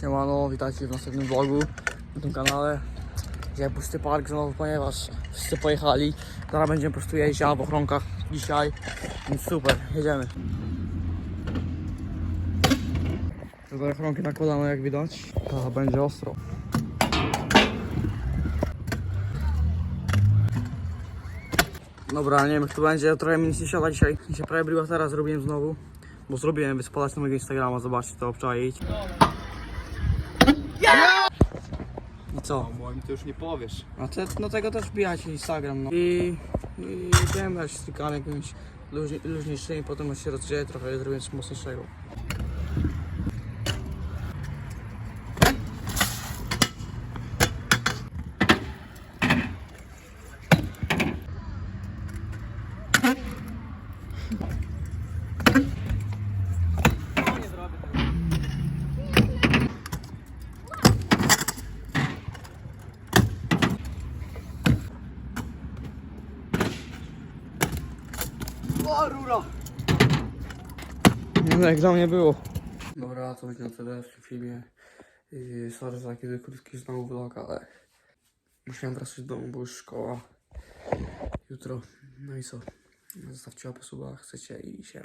Siemano, witajcie w następnym vlogu na tym kanale. Dzisiaj pusty park znowu, ponieważ wszyscy pojechali. Zaraz będziemy po prostu jeździć albo w ochronkach dzisiaj. Więc super, jedziemy. Tutaj ochronki nakładane jak widać. A, będzie ostro. Dobra, nie wiem jak to będzie, trochę mi nic nie siada dzisiaj. Się prawie teraz zrobiłem znowu. Bo zrobiłem, wyspalać na mojego Instagrama, zobaczcie to, obczaić. I co? O moim to już nie powiesz. No, te, no tego też wbijajcie Instagram, no. I, i wiem, jak stykam jakimiś luźni, luźniejszymi, potem się rozgrzeje trochę, zrobię coś mocniejszego. O, rura! Nie no, jak dla mnie było. Dobra, to będzie na tyle w tym filmie. Sorry za taki krótki znowu vlog, ale musiałem wracać do domu, bo już szkoła jutro. No i co? Zostawcie łapę suba, chcecie i się.